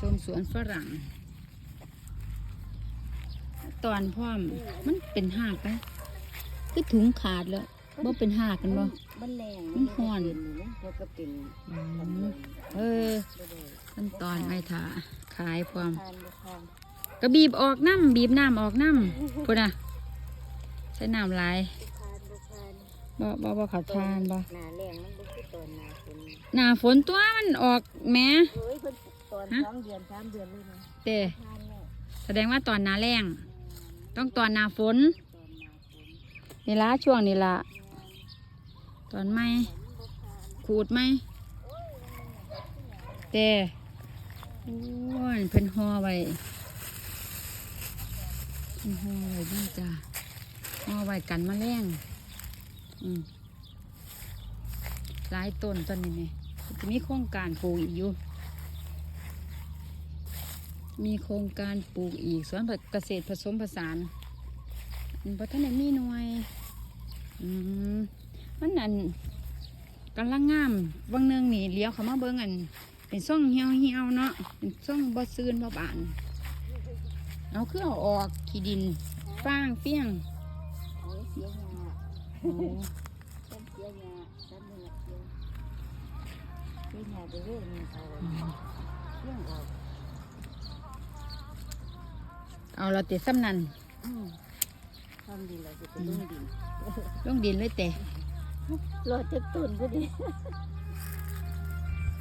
ชมสวนฝรั่ง ตอนพร้อมมันเป็นหากไหมคือถุงขาดแล้วบ่เป็นหากกันบ่มันแรงมันฮ้อนเป็นนี่นะแล้วก็เป็นอืมเออบ่ได้ขั้นตอนไม่ถาขายพร้อมทานบ่ทานก็บีบออกน้ำบีบน้ำออกน้ำพุ่นอะใช้น้ำหลายบ่ทานบ่ทานบ่บ่บ่เขาทานบ่หน้าแรงมันบ่คือตอนหน้าฝนหน้าฝนตัวมันออกแหม่เฮ้ยเพิ่นต อนฮะ สองเดือนสามเดือนเลยนะเต้ทานแล้วแสดงว่าตอนหน้าแรงต้องตอนหน้าฝนตอนหน้าฝนนี่ละช่วงนี่ละตอนไม่ขูดไหมแต่โอ้ยเพิ่นห่อไว้เพิ่นห่อไว้ดีจ้ะห่อไว้กันแมลงอืมหลายต้นต้นนี้ไหมจะมีโครงการปลูกอีกอยู่ มีโครงการปลูกอีกสวนเกษตรผสมผสานอันพระท่านมีหน่วย อืมมันอันกำลังงามวังเนืองนี่เลี้ยวเขามาเบิ่งอัน เป็นซ่องเหี่ยวเหี่ยวๆเนาะเป็นซ่องบ่ซื่นบ่บานเอาคือเอาออกขี้ดินฟางเฟี้ยงโอ้ยเสียหญ้า โอ้ ฉัน เสียหญ้าฉันบ่อยากเสียเสียหญ้าไปเรื่อยมันเอาอืมเสียงออกเอาเราเตะซ้ำนันอืมทำดีแล้วจะไปลงดินลงดินเลยเตะรอจะตุนก็ดี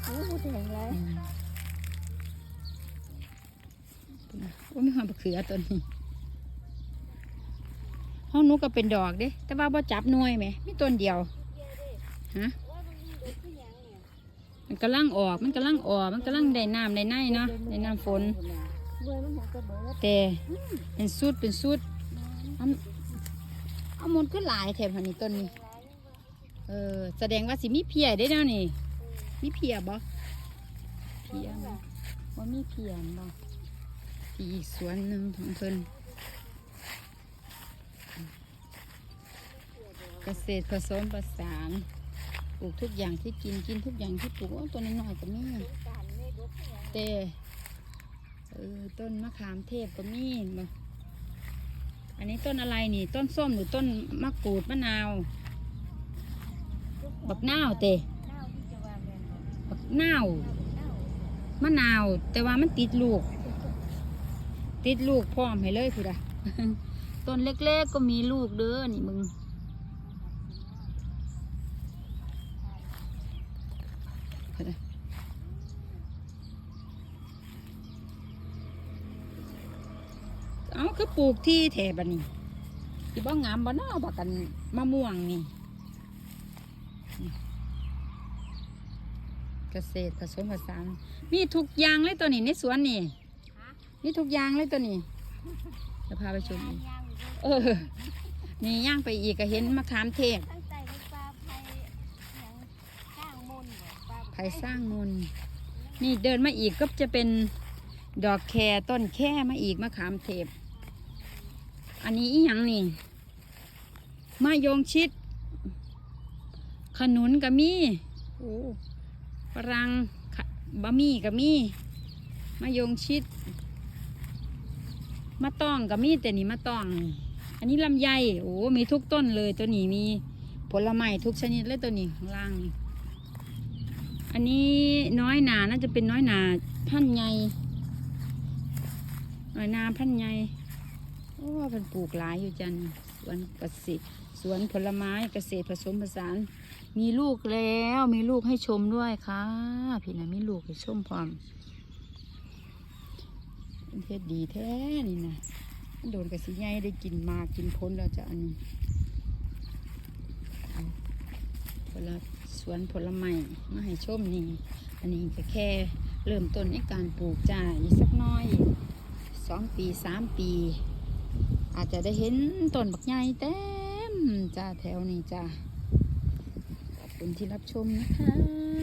โอ้โหแข็งไรอืมโอ้มีความบักเขือตัวนี้ห้องหนูก็เป็นดอกเด้ แต่ว่าบ่จับหน่วยไหมมีต้นเดียวฮะมันกำลังออก มันกำลังออก มันกำลังได้น้ำได้ในเนาะได้น้ำฝน เมื่อยมันหักกระเบิดแต่เป็นสุดเป็นสุดเอาเอาหมดก็หลายแถมพันนี้ต้นนี้ เออแสดงว่าสิมีเพียได้แล้วนี่ มีเพียบ่เพียบ่ว่ามีเพียบ่ที่อีกสวนหนึ่งของเพิ่นเกษตรผสมผสานปลูกทุกอย่างที่กินกินทุกอย่างที่ปลูกโอ้ตัวน้อยๆก็มีแต่ เออต้นมะขามเทศก็มีบ่อันนี้ต้นอะไรนี่ ต้นส้มหรือต้นมะกรูดมะนาว บักนาวเตะบักนาวมะนาว แต่ว่ามันติดลูก ติดลูกพร้อมให้เลยคืออะต้นเล็กๆก็มีลูกเด้อนี่มึงพุ่นอะเอา คือปลูกที่แถบันนี้ที่บ้างามบ้านาะบักกันมะม่วงนี่ เกษตรผสมผสานมีทุกอย่างเลยตัวนี้ในสวนนี่มีทุกอย่างเลยตัวนี้จะพาไปชมอีกเออนี่ย่างไปอีกก็เห็นมะขามเทศตั้งใจเป็นปลาไผ่หยังสร้างมนต์บ่ปลาไผ่สร้างมนต์นี่เดินมาอีกก็จะเป็นดอกแครต้นแค่มาอีกมะขามเทศ อันนี้อีหยังนี่มะยงชิด ขนุนก็มีโอ้ฝรั่งขะบะหมี่ก็มีมะยงชิดมะต้องก็มีแต่นี่มะต้องนี่อันนี้ลำไยโอ้มีทุกต้นเลยตัวนี้มีผลไม้ทุกชนิดเลยตัวนี้ข้างล่างนี่อันนี้น้อยหนาน่าจะเป็นน้อยหนาพันธุ์ใหญ่น้อยนาพันธุ์ใหญ่ โอ้เป็นปลูกหลายอยู่จันสวนเกษตรสวนผลไม้เกษตรผสมผสาน มีลูกแล้วมีลูกให้ชมด้วยค่ะ พี่นะมีลูกให้ชมพร้อมเป็นเทศดีแท้นี่นะโดนกระสีใหญ่ได้กินมากกินพ้นแล้วจะอันนี้เอาผลสวนผลไม้มาให้ชมนี่ อันนี้ก็แค่เริ่มต้นในการปลูกจ้าอีกสักน้อยสองปีสามปี อาจจะได้เห็นต้นบักใหญ่เต็มจ้าแถวนี้จ้าขอบคุณที่รับชมนะคะ